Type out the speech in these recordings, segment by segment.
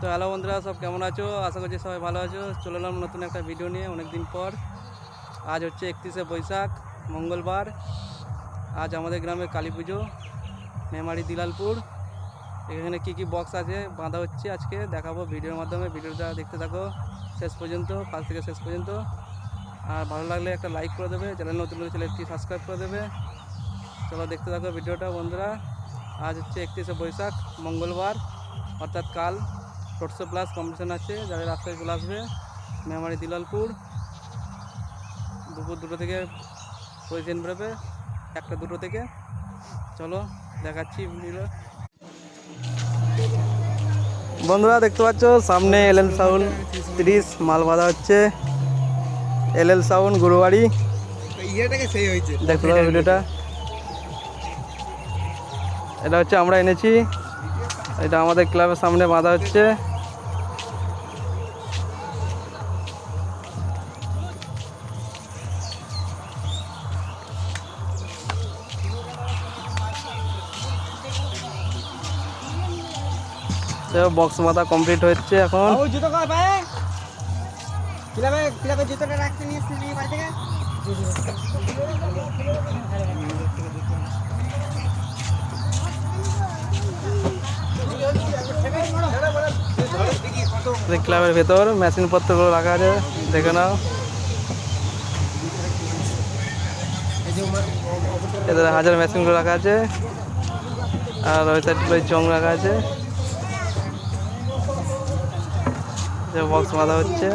তো হ্যালো বন্ধুরা, সব কেমন আছো? আশা করছি সবাই ভালো আছো। চলে এলাম নতুন একটা ভিডিও নিয়ে অনেক দিন পর। আজ হচ্ছে একত্রিশে বৈশাখ, মঙ্গলবার। আজ আমাদের গ্রামে কালী পুজো, মেমারি দিলালপুর। এখানে কি কি বক্স আছে, বাঁধা হচ্ছে আজকে দেখাবো ভিডিওর মাধ্যমে। ভিডিওটা দেখতে থাকো, শেষ পর্যন্ত ফার্স্ট থেকে শেষ পর্যন্ত। আর ভালো লাগলে একটা লাইক করে দেবে চ্যানেল নতুন হলে চ্যানেলটি সাবস্ক্রাইব করে দেবে। চলো দেখতে থাকো ভিডিওটা বন্ধুরা। আজ হচ্ছে একত্রিশে বৈশাখ, মঙ্গলবার, অর্থাৎ কাল। টোটশো প্লাস কম্পিটিশন আছে। যাদের রাস্তায় চলে আসবে মেমারি দিলালপুর দুপুর দুটো থেকে পজিশন বেরোবে একটা দুটো থেকে। চলো দেখাচ্ছি বন্ধুরা দেখতে পাচ্ছ সামনে এল এল সাউন্ড তিরিশ মাল বাঁধা হচ্ছে এল এল সাউন্ড গুরুবাড়ি দেখতে পাবো ভিডিওটা। এটা হচ্ছে আমরা এনেছি। এটা আমাদের ক্লাবের সামনে বাঁধা হচ্ছে। বক্স মাথা কমপ্লিট হচ্ছে এখন। ক্লাবের ভেতর মেশিন পত্রগুলো রাখা আছে দেখে নাও। এদের হাজার মেশিনগুলো রাখা আছে। আর ওই সাইডগুলো চং রাখা আছে। বক্স বাঁধা হচ্ছে।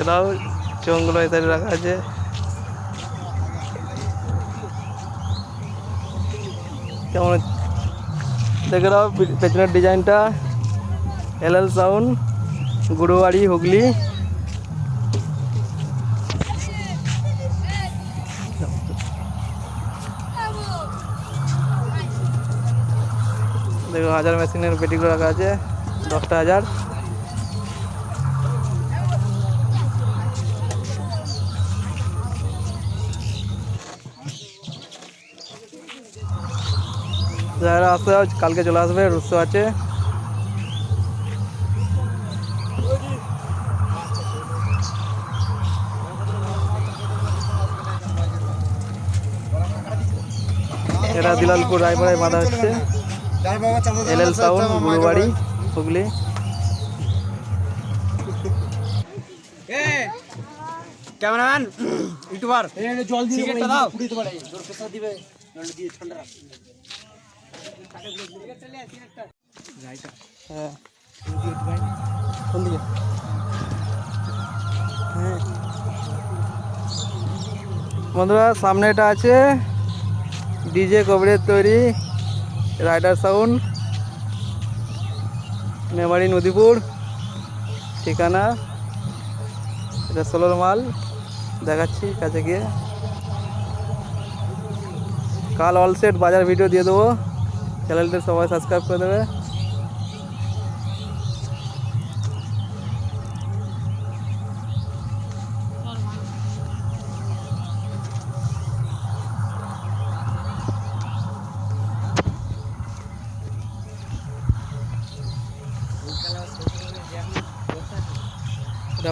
এরাও চংগুলো এই রাখা আছে। কেমন দেখে পে- পেছনের ডিজাইনটা এল এল সাউন্ড গুরুবাড়ি হুগলি। দেখো, হাজার মেশিনের পেটিগুলো রাখা আছে, দশটা হাজার। যারা আসতে কালকে চলে আসবে, রুস্ত আছে। এরা দিলালপুর রায়পাড়ায় বাঁধা হচ্ছে। L L sound Gurubari Hooghly. এ! ক্যামেরাম্যান ইউটিউবার জল দিয়ে সিগারেটটা দাও। পুড়িতে পারে জোর প্রেসার দিবে জল দিয়ে ঠান্ডা রাখ হ্যাঁ কোন দিকে হ্যাঁ বন্ধুরা সামনে এটা আছে ডিজে কবরের তৈরি। রাইডার সাউন্ড, মেমারি নদীপুর, ঠিকানা, এটা ষোলোর মাল, দেখাচ্ছি কাছে গিয়ে। কাল অলসেট বাজার ভিডিও দিয়ে দেবো। চ্যানেলটা সবাই সাবস্ক্রাইব করে দেবে।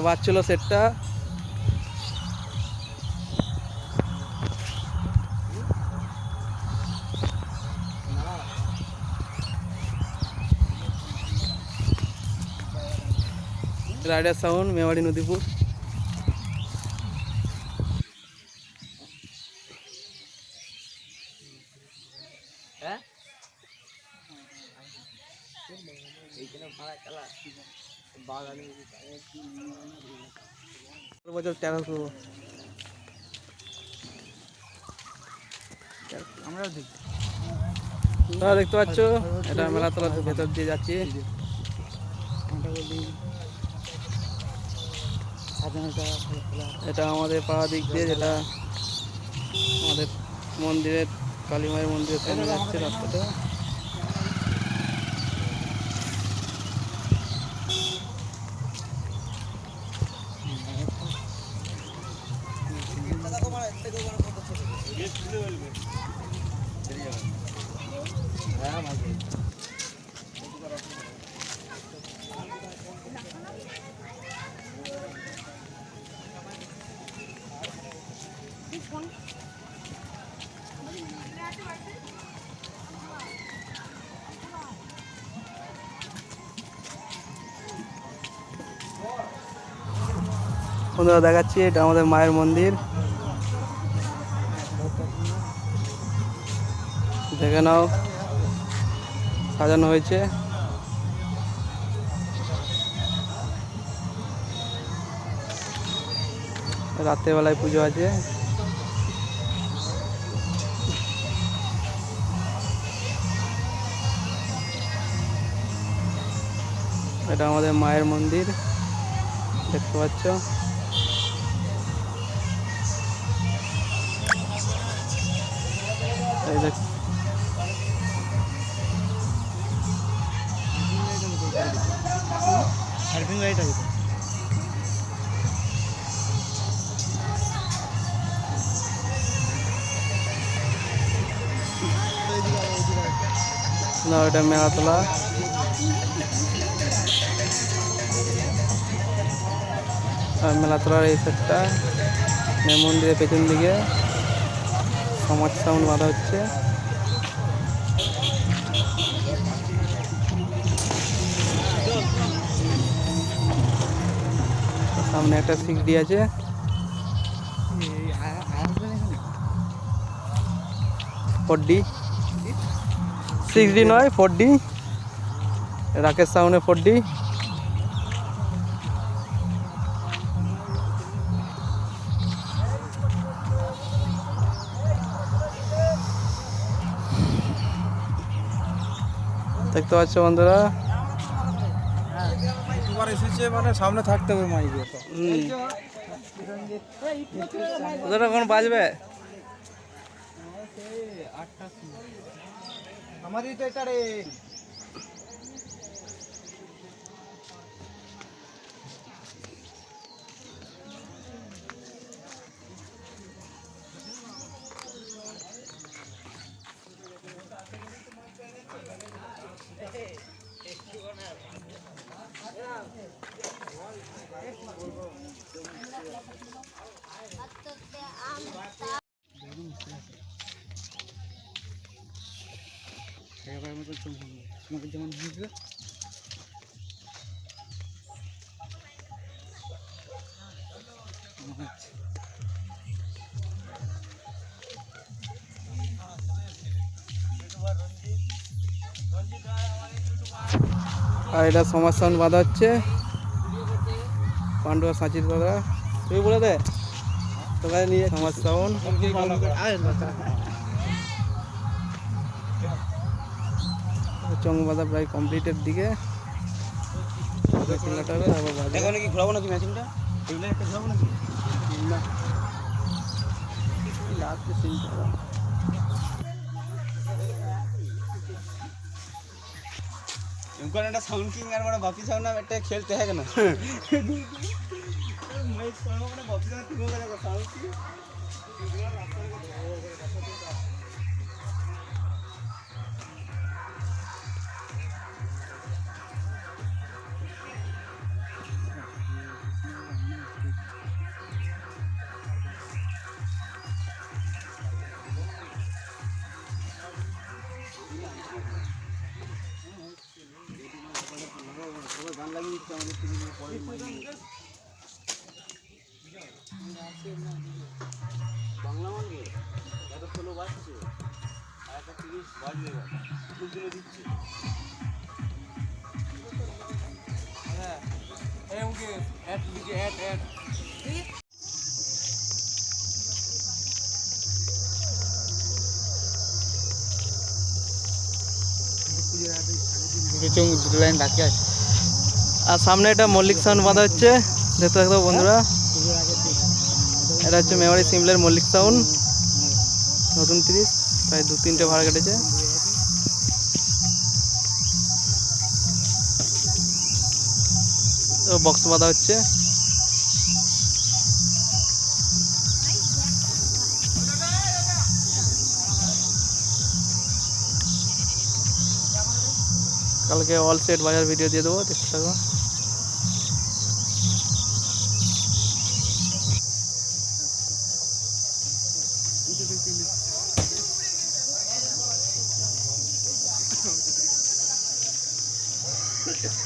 বাজছিল সেটটা। Rider sound Mewari Nadipur. বছর তেরোশো আমরা দেখি। তোমরা দেখতে পাচ্ছ এটা মেলাতলার ভেতর দিয়ে যাচ্ছি। এটা আমাদের পাড়া দিক দিয়ে যেটা আমাদের মন্দিরের কালী মায়ের মন্দিরের সামনে যাচ্ছে রাস্তাটা। বন্ধুরা দেখাচ্ছি এটা আমাদের মায়ের মন্দির। দেখে নাও। সাজানো হয়েছে। রাত্রেবেলায় পুজো আছে। এটা আমাদের মায়ের মন্দির। দেখতে পাচ্ছ? এই দেখ সার্ফিং লাইট আছে না, এটা মেলাতলা। আর মেলাতলার এই সেটটা মন্দিরের পেছন দিকে। সমাজ সাউন্ড বাঁধা হচ্ছে। সামনে একটা সিগড়ি আছে। ফোর ডি সিক্স ডি নয় ফোর ডি রাকেশ সাউন্ডে ফোর ডি দেখতে পাচ্ছ বন্ধুরা এসেছে মানে সামনে থাকতে হবে মাইকে। ওদের এখন বাজবে আমাদের তো এটা রে যেমন আর এটা সমাজ সাউন্ড বাঁধা হচ্ছে। পান্ডুয়া সাঁচির দাদা তুই বলে দে। তোকে নিয়ে সমাজ চং বাঁধা প্রায় কমপ্লিটের দিকে। এখন কি ঘোরাবো নাকি ম্যাচিংটা এইগুলো একটা ঘোরাবো নাকি? লাস্টে সিনটা এমকন একটা সাউন্ড কিং আর মানে বাপি সাউন্ড একটা খেলতে হয় কেন? বাংলা মানবে একটা ষোলো বাজছে আর একটা তিরিশ বাজবে দুটো দিনে দিচ্ছে দুটো লাইন বাকি আছে। আর সামনে একটা মল্লিক সাউন্ড বাঁধা হচ্ছে। দেখতে দেখতে বন্ধুরা। এটা হচ্ছে মেমারি সিমলের মল্লিক সাউন্ড। নতুন তিরিশ প্রায় দু তিনটে ভাড়া কেটেছে। বক্স বাঁধা হচ্ছে। কালকে অল সেট বাজার ভিডিও দিয়ে দেবো, দেখতে থাকো। teşekkürler. Yeah.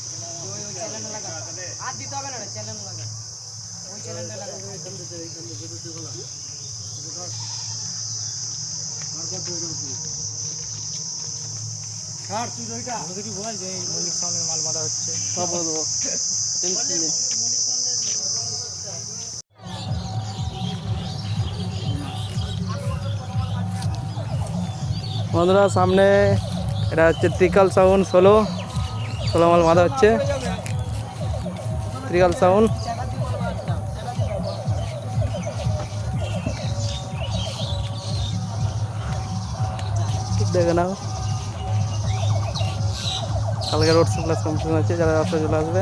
বন্ধুরা সামনে এটা হচ্ছে ত্রিকাল সাউন্ড ষোলো ষোলো মাল বাঁধা হচ্ছে। ত্রিকাল সাউন্ড দেখে নাও। কালকে রোড সাপ্লাস কম্পিটিশন আছে যারা রাস্তা চলে আসবে।